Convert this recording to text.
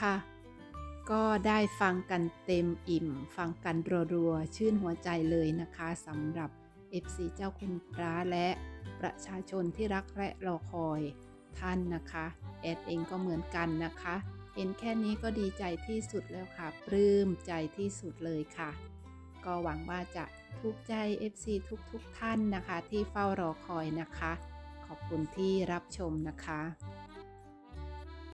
ค่ะ ก็ได้ฟังกันเต็มอิ่ม ฟังกันรัวๆ ชื่นหัวใจเลยนะคะสำหรับ FC เจ้าคุณพระและประชาชนที่รักและรอคอยท่านนะคะแอดเองก็เหมือนกันนะคะ เห็นแค่นี้ก็ดีใจที่สุดแล้วค่ะ ปลื้มใจที่สุดเลยค่ะ ก็หวังว่าจะทุกใจ FC ทุกๆทท่านนะคะ ที่เฝ้ารอคอยนะคะ ขอบคุณที่รับชมนะคะ